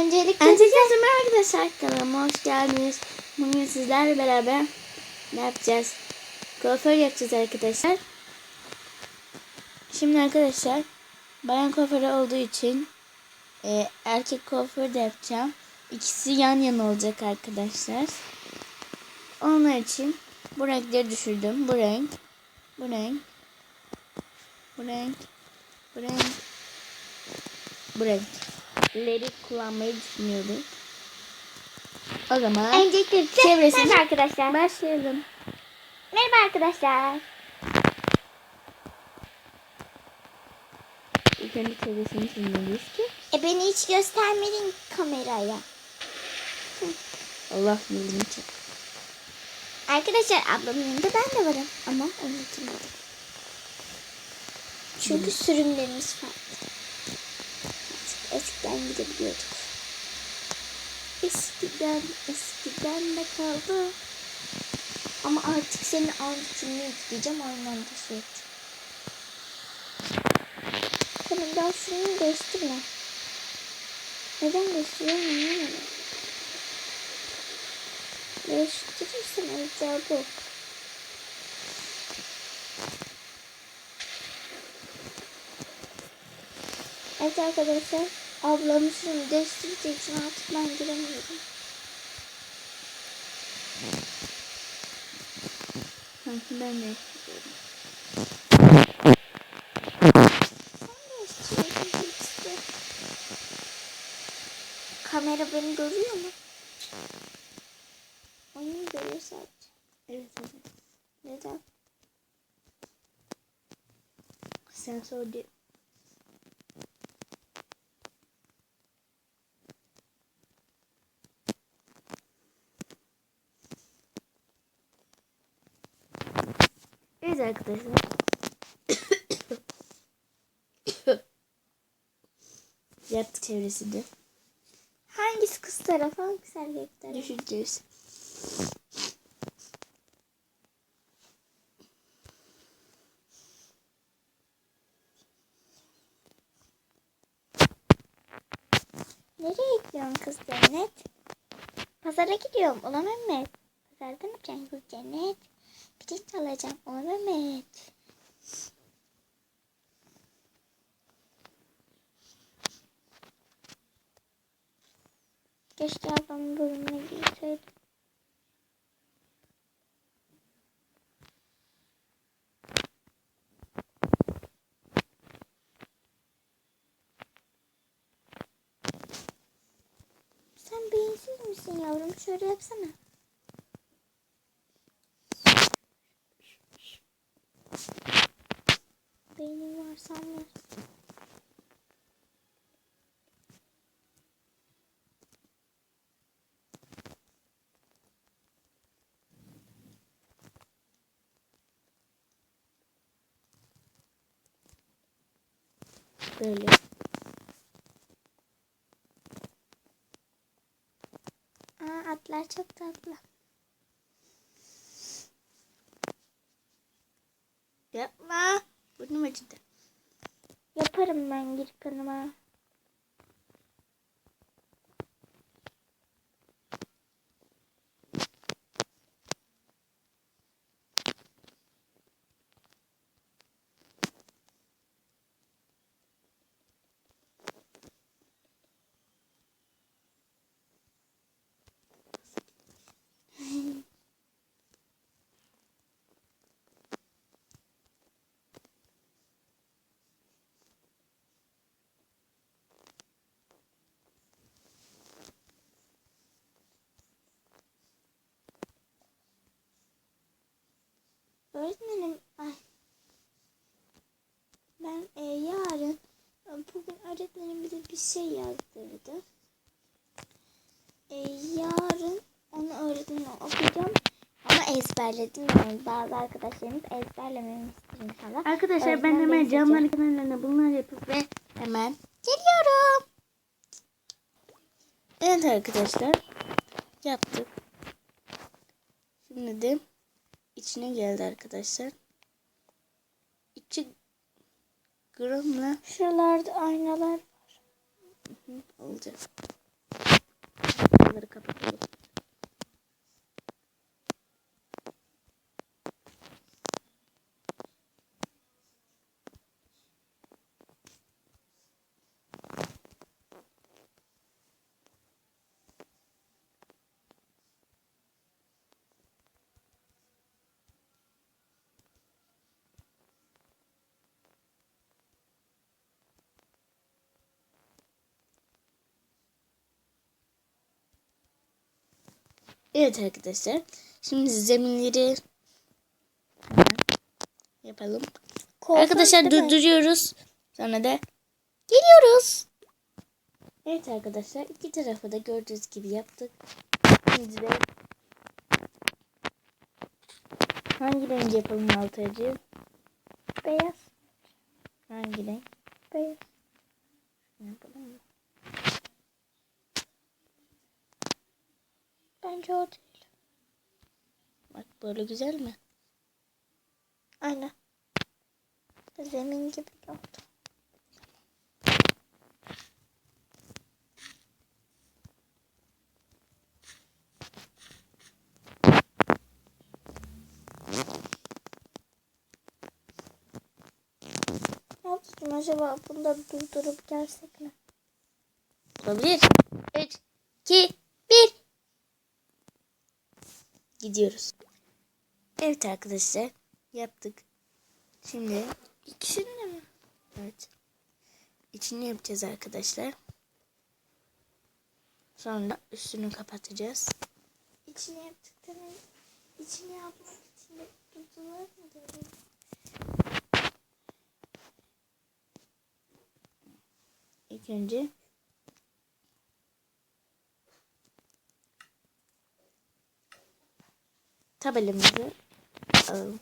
Öncelikle Öncelikle merhaba arkadaşlar kanalıma hoş geldiniz. Bugün sizlerle beraber ne yapacağız? Kuaför yapacağız arkadaşlar. Şimdi arkadaşlar bayan kuaförü olduğu için e, erkek kuaförü de yapacağım. İkisi yan yana olacak arkadaşlar. Onlar için bu renkleri düşürdüm. Bu renk, bu renk, bu renk, bu renk, bu renk. Leri kullanmayı düşünüyorum. O zaman Öncelikle Çevresini- Merhaba arkadaşlar. başlayalım. Merhaba arkadaşlar. İlk önce çevresini çizmeliyiz ki. E beni hiç göstermedin kameraya. Allah yolunu çek. Arkadaşlar ablamın yanında ben de varım. Ama unutmadım. Çünkü sürümlerimiz farklı. Eskiden gidebiliyorduk. Eskiden, eskiden de kaldı. Ama artık senin anlatımını yükleyeceğim ormanda sürekli. Tamam daha şunu değiştirme. Neden değiştiriyorum anlamadım. Değiştirirsen olacağı bu. Evet arkadaşlar. Ablamın şunu değiştirdiği için artık ben giremiyorum. Sanki ben de istiyorum. Kamera beni görüyor mu? Onu görüyor sadece. Evet evet. Neden? Sensör değil. Evet arkadaşlar. Yaptık çevresini. Hangisi kız tarafı hangisi erkek tarafı? Düşüneceğiz. Nereye gidiyorsun kız Cennet? Pazara gidiyorum. Ulan Mehmet. Pazarda mı yapacaksın kız Cennet? Pirinç alacağım. Ulan Mehmet. Keşke ablamın bölümüne girseydim. Sen beyinsiz misin yavrum? Şöyle yapsana. Böyle. Aa atlar çok tatlı. Yapma. Burnum acıdı. Yaparım ben gir kanıma. Öğretmenim ay. Ben e, yarın öğretmenim bize bir şey yazdırdı. E, yarın onu öğretmenim okuyacağım. Ama ezberledim yani. Bazı arkadaşlarımız ezberlememi istiyor inşallah. Arkadaşlar Öğretmen ben hemen camların kenarlarına bunlar yapıp ve hemen geliyorum. Evet arkadaşlar yaptık. Şimdi de içine geldi arkadaşlar. gramla. Şuralarda aynalar var. Hı hı, olacak. Bunları kapatalım. Evet arkadaşlar. Şimdi zeminleri yapalım. arkadaşlar değil mi? durduruyoruz. Sonra da geliyoruz. Evet arkadaşlar iki tarafı da gördüğünüz gibi yaptık. Şimdi de hangi renk yapalım Altaycığım? Beyaz. Hangi renk? Beyaz. Yapalım mı? Bence o değil. Bak böyle güzel mi? Aynen. Zemin gibi oldu. Yaptım acaba bunda durdurup gelsek mi? Olabilir. 3, 2, 1. Gidiyoruz. Evet arkadaşlar. Yaptık. Şimdi İkisini de mi? evet. İçini yapacağız arkadaşlar. Sonra üstünü kapatacağız. İçini yaptıktan içini yapmak için de durdurulur mu dedim? İlk önce tabelamızı alalım.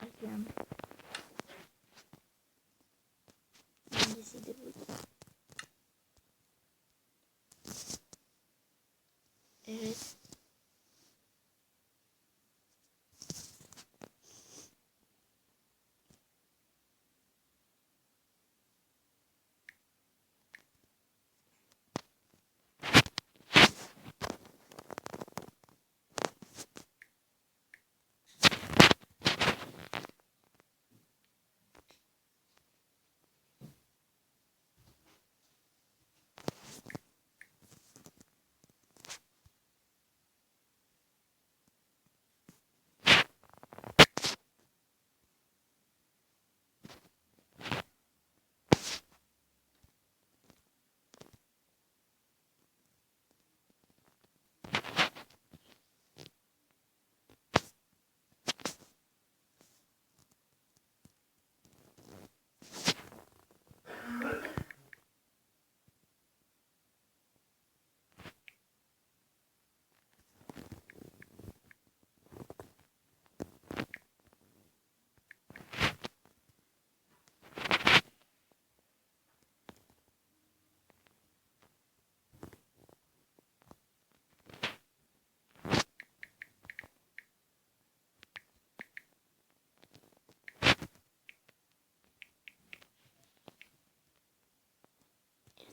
Ay? Evet.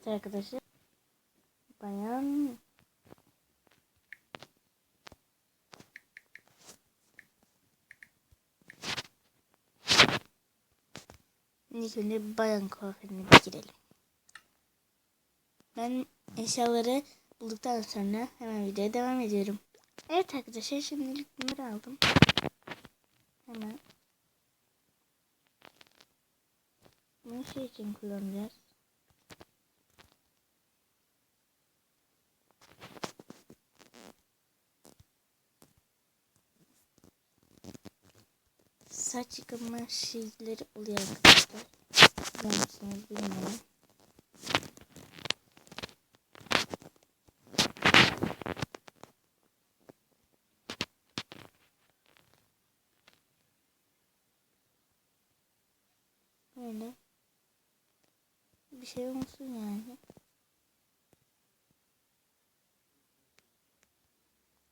Evet arkadaşlar. Bayan önce bayan kuaförüne bir girelim. Ben eşyaları bulduktan sonra hemen videoya devam ediyorum. Evet arkadaşlar şimdilik bunları aldım. Hemen. Bunu şey için kullanacağız. Saç yıkama şeyleri oluyor arkadaşlar. Biliyor musunuz bilmiyorum. Böyle bir şey olsun yani.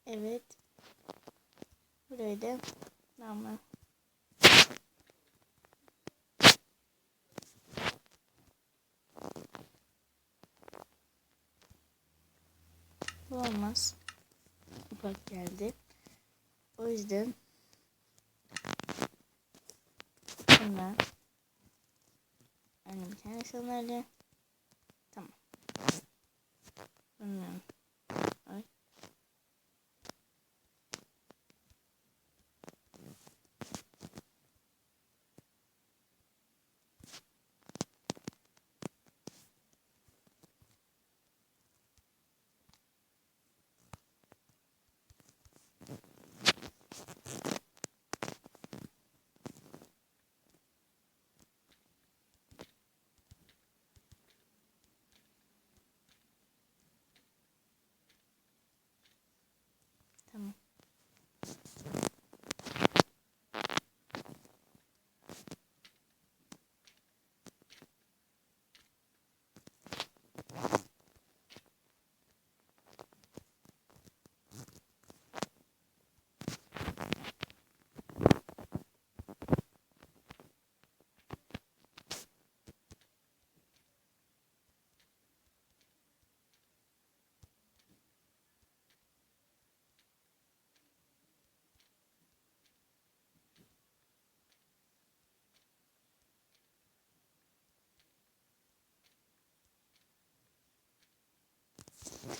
Evet. Burayı da normal. Olmaz. Ufak geldi. O yüzden bundan Anne bir tane sanarlı. Tamam. Bundan. Ay. Tamam.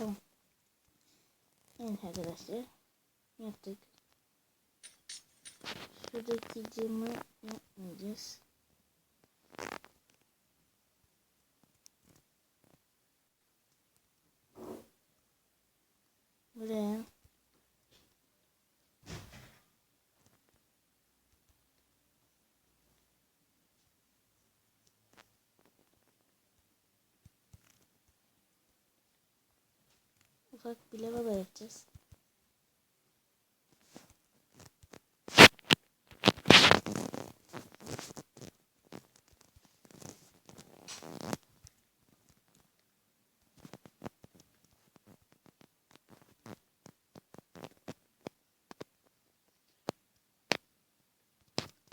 Tamam. Evet arkadaşlar. Yaptık. Şuradaki camı yapmayacağız. Buraya ufak bir lavabo yapacağız.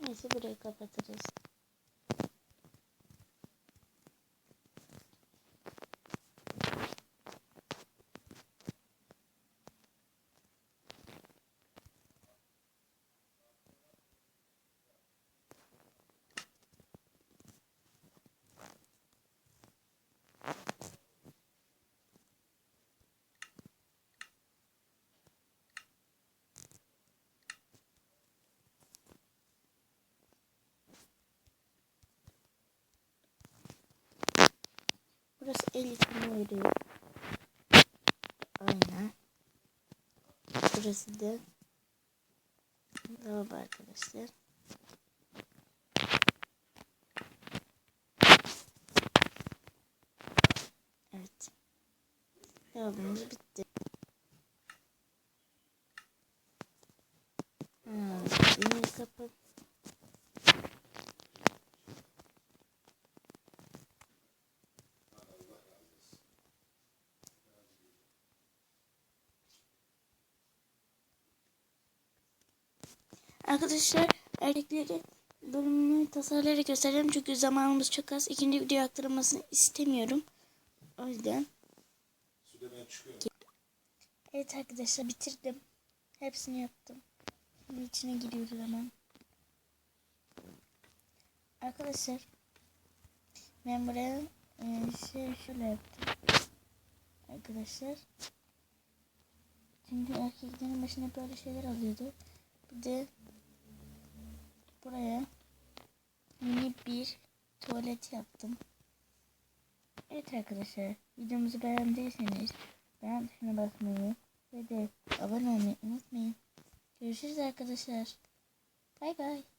Neyse burayı kapatırız. Burası el yıkama yeri. Aynen. Burası da lavabo arkadaşlar. Evet. Lavabomuz bitti. Arkadaşlar erkekleri bölümünü tasarlayarak göstereceğim çünkü zamanımız çok az. İkinci video aktarılmasını istemiyorum. O yüzden. Evet arkadaşlar bitirdim. Hepsini yaptım. Şimdi içine giriyoruz hemen. Arkadaşlar ben buraya e, şey şöyle yaptım. Arkadaşlar. Çünkü erkeklerin başına böyle şeyler alıyordu. Bir de buraya mini bir tuvalet yaptım. Evet arkadaşlar videomuzu beğendiyseniz beğen tuşuna basmayı ve de abone olmayı unutmayın. Görüşürüz arkadaşlar. Bay bay.